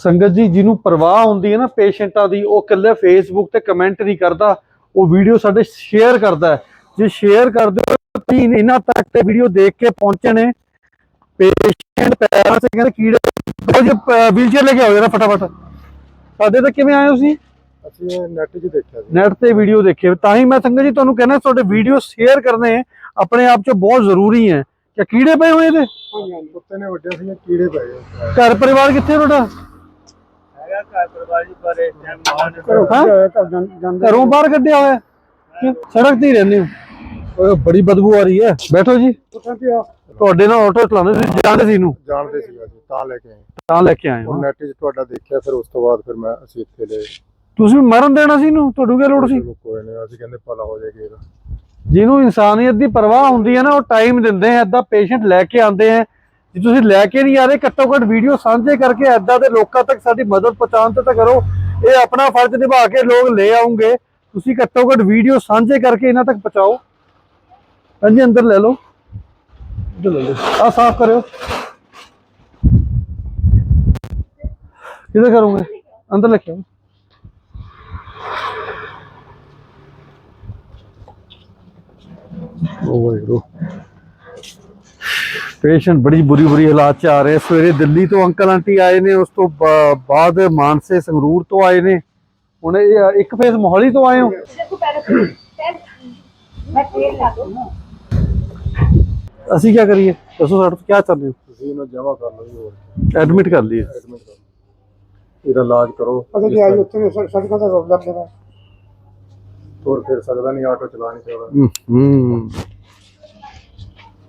ਸੰਗਤ ਜੀ ਜਿਹਨੂੰ ਪਰਵਾਹ ਹੁੰਦੀ ਹੈ ਨਾ ਪੇਸ਼ੈਂਟਾਂ ਦੀ ਉਹ ਇਕੱਲੇ ਫੇਸਬੁੱਕ ਤੇ ਕਮੈਂਟ ਨਹੀਂ ਕਰਦਾ ਉਹ ਵੀਡੀਓ ਸਾਡੇ ਸ਼ੇਅਰ ਕਰਦਾ। ਜੇ ਸ਼ੇਅਰ ਕਰਦੇ ਹੋ ਤੁਸੀਂ ਇਹਨਾਂ ਤੱਕ ਤੇ ਵੀਡੀਓ ਦੇਖ ਕੇ ਪਹੁੰਚੇ ਨੇ। ਪੇਸ਼ੈਂਟ ਪੈਰਾਂ 'ਚ ਕਹਿੰਦੇ ਕੀੜੇ ਜੇ ਵੀਲਚੇਅਰ ਲੈ ਕੇ ਆਓ ਜਰਾ ਫਟਾਫਟ। ਸਾਡੇ ਤੱਕ ਕਿਵੇਂ ਆਏ ਹੋ ਤੁਸੀਂ? ਅਸੀਂ ਨੈਟ 'ਚ ਦੇਖਿਆ ਸੀ। ਨੈਟ ਤੇ ਵੀਡੀਓ ਦੇਖੇ। ਤਾਂ ਹੀ ਮੈਂ ਸੰਗਤ ਜੀ ਤੁਹਾਨੂੰ ਕਹਿੰਦਾ ਤੁਹਾਡੇ ਵੀਡੀਓ ਸ਼ੇਅਰ ਕਰਨੇ ਆਪਣੇ ਆਪ 'ਚ ਬਹੁਤ ਜ਼ਰੂਰੀ ਹੈ। ਕਿ ਕੀੜੇ ਪਏ ਹੋਏ ਇਹਦੇ? ਕੁੱਤੇ ਨੇ ਵੱਡਿਆ ਸੀ ਕੀੜੇ ਪੈ ਗਏ ਘਰ ਪਰਿਵਾਰ ਕਿੱਥੇ ਤੁਹਾਡਾ? ਹੈਗਾ ਘਰ ਪਰਿਵਾਰ ਜੀ ਪਰ ਇਸ ਟਾਈਮ ਮਾਨ ਹਾਂ? ਘਰੋਂ ਬਾਹਰ? ਕੱਢਿਆ ਹੋਇਆ? ਕਿਉਂ? ਸੜਕ ਤੇ ਹੀ ਰਹਿੰਦੇ ਹੋ? ਓਏ ਬੜੀ ਬਦਬੂ ਆ ਰਹੀ ਹੈ। ਬੈਠੋ ਜੀ। ਤੁਹਾਡੇ ਨਾਲ ਆਟੋ ਚਲਾਉਂਦੇ ਸੀ ਜਾਣਦੇ ਸੀ ਇਹਨੂੰ? ਜਾਣਦੇ ਸੀਗਾ ਜੀ ਤਾਂ ਲੈ ਕੇ ਆਏ। ਤਾਂ ਲੈ ਕੇ ਆਏ ਹੋ। ਉਹ ਨੈਟ 'ਚ ਤੁਹਾਡਾ ਦੇਖਿਆ ਫਿਰ ਉਸ ਤੋਂ ਬਾਅਦ ਫਿਰ ਮੈਂ ਅਸੀਂ ਇੱਥੇ ਲਏ ਤੁਸੀਂ ਮਰਨ ਦੇਣਾ ਸੀ ਇਹਨੂੰ? ਤੁਹਾਨੂੰ ਕੀ ਲੋੜ ਸੀ? ਕੋਈ ਨਹੀਂ ਅਸੀਂ ਕਹਿੰਦੇ ਭਲਾ ਹੋ ਜਾਏਗਾ ਇਹਦਾ ਜਿਹਨੂੰ ਇਨਸਾਨੀਅਤ ਦੀ ਪਰਵਾਹ ਹੁੰਦੀ ਹੈ ਨਾ ਉਹ ਟਾਈਮ ਦਿੰਦੇ ਆ ਐਦਾਂ ਪੇਸ਼ੈਂਟ ਲੈ ਕੇ ਆਉਂਦੇ ਆ। ਜੇ ਤੁਸੀਂ ਲੈ ਕੇ ਨਹੀਂ ਆ ਰਹੇ, ਘੱਟੋ ਘੱਟ ਵੀਡੀਓ ਸਾਂਝੇ ਕਰਕੇ ਐਦਾਂ ਦੇ ਲੋਕਾਂ ਤੱਕ ਸਾਡੀ ਮਦਦ ਪਹੁੰਚਾਉਣ ਤੇ ਤਾਂ ਕਰੋ। ਇਹ ਆਪਣਾ ਫਰਜ਼ ਨਿਭਾ ਕੇ ਲੋਕ ਲੈ ਆਉਂਗੇ ਤੁਸੀਂ ਘੱਟੋ ਘੱਟ ਵੀਡੀਓ ਸਾਂਝੇ ਕਰਕੇ ਇਹਨਾਂ ਤੱਕ ਪਹੁੰਚਾਓ। ਹਾਂਜੀ, ਅੰਦਰ ਲੈ ਲਓ। ਇੱਧਰ ਲੈ ਲਓ। ਆ ਸਾਫ਼ ਕਰਿਓ। ਕਿਹਦੇ ਕਰੋਗੇ? ਅੰਦਰ ਲੈ ਕੇ ਉਹ ਵਾਹਿਗੁਰੂ। ਪੇਸ਼ੈਂਟ ਬੜੀ ਬੁਰੀ ਬੁਰੀ ਹਾਲਾਤ 'ਚ ਆ ਰਹੇ ਸਵੇਰੇ ਦਿੱਲੀ ਤੋਂ ਅੰਕਲ ਆਂਟੀ ਆਏ ਨੇ ਉਸ ਤੋਂ ਬਾਅਦ ਮਾਨਸੇ ਸੰਗਰੂਰ ਤੋਂ ਆਏ ਨੇ। ਹੁਣ ਇੱਕ ਫੇਸ ਮੋਹਾਲੀ ਤੋਂ ਆਏ ਹੋ? ਅਸੀਂ ਕੀ ਕਰੀਏ? ਦੱਸੋ ਸਾਡੇ ਤੋਂ ਕੀ ਚੱਲ ਰਿਹਾ ਤੁਸੀਂ ਇਹਨੂੰ ਜਮਾ ਕਰ ਲਓ ਐਡਮਿਟ ਕਰ ਲਈਏ। ਇਹਦਾ ਇਲਾਜ ਕਰੋ। ਅਸੀਂ ਜੀ ਆਈ ਉੱਥੇ ਸੜਕਾਂ ਦਾ ਰੋਲ ਲੱਗ ਰਿਹਾ ਫਿਰ ਸਕਦਾ ਨਹੀਂ ਆਟੋ ਚਲਾ ਨਹੀਂ ਹੂੰ।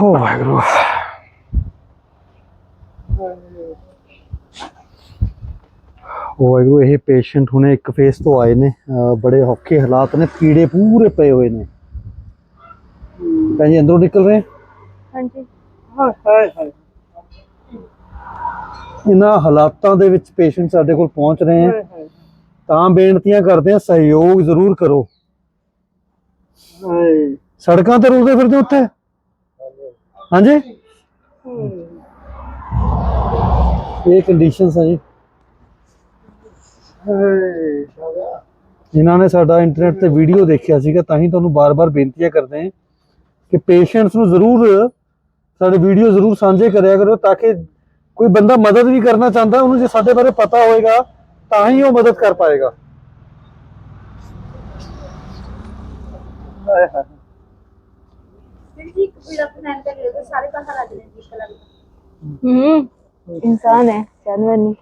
ਉਹ ਵਾਹਿਗੁਰੂ ਇਹ ਪੇਸ਼ੈਂਟ ਹੁਣੇ ਇੱਕ ਫੇਸ ਤੋਂ ਆਏ ਨੇ। ਬੜੇ ਔਖੇ ਹਾਲਾਤ ਨੇ ਕੀੜੇ ਪੂਰੇ ਪਏ ਹੋਏ ਨੇ। ਭੈਣ ਜੀ ਅੰਦਰੋਂ ਨਿਕਲ ਰਹੇ? हाँ जी ਇਹਨਾਂ ਹਾਲਾਤਾਂ ਦੇ ਵਿੱਚ ਪੇਸ਼ੈਂਟ ਸਾਡੇ ਕੋਲ ਪਹੁੰਚ ਰਹੇ ਹੈ। ਤਾਂ ਬੇਨਤੀਆਂ ਕਰਦੇ ਆ ਸਹਿਯੋਗ ਜ਼ਰੂਰ ਕਰੋ। ਸੜਕਾਂ ਤੇ ਰੁਲਦੇ ਫਿਰਦੇ ਉੱਥੇ? ਹਾਂਜੀ? ਇਹ ਕੰਡੀਸ਼ਨਸ ਆ ਜੀ। ਇਹਨਾਂ ਨੇ ਸਾਡਾ ਇੰਟਰਨੈਟ ਤੇ ਵੀਡੀਓ ਦੇਖਿਆ ਸੀਗਾ ਤਾਂ ਹੀ ਤੁਹਾਨੂੰ ਬਾਰ-ਬਾਰ ਬੇਨਤੀਆਂ ਕਰਦੇ ਹਾਂ ਕਿ ਪੇਸ਼ੈਂਟਸ ਨੂੰ ਜ਼ਰੂਰ ਸਾਡੇ ਵੀਡੀਓ ਜ਼ਰੂਰ ਸਾਂਝੇ ਕਰਿਆ ਕਰੋ ਤਾਂ ਕਿ ਕੋਈ ਬੰਦਾ ਮਦਦ ਵੀ ਕਰਨਾ ਚਾਹੁੰਦਾ ਉਹਨੂੰ ਜੇ ਸਾਡੇ ਬਾਰੇ ਪਤਾ ਹੋਏਗਾ ਤਾਂ ਹੀ ਉਹ ਮਦਦ ਕਰ ਪਾਏਗਾ। ਹਾਏ ਹਾਏ। हम्म, इंसान है जानवर नहीं।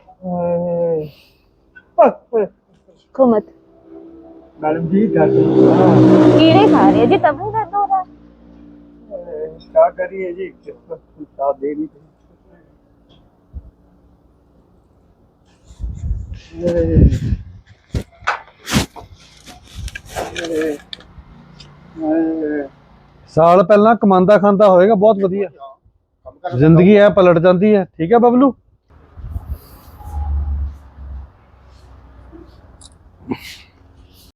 को मैडम जी दर्द तो कीड़े खा रहे हैं जी तब दर्द हो रहा है। क्या करिए जी किस्मत साथ दे रही थी तो। ਸਾਲ ਪਹਿਲਾਂ ਕਮਾਂਦਾ ਖਾਂਦਾ ਹੋਏਗਾ, ਬਹੁਤ ਵਧੀਆ। ਜ਼ਿੰਦਗੀ ਐ ਪਲਟ ਜਾਂਦੀ ਹੈ। ਠੀਕ ਹੈ ਬਬਲੂ?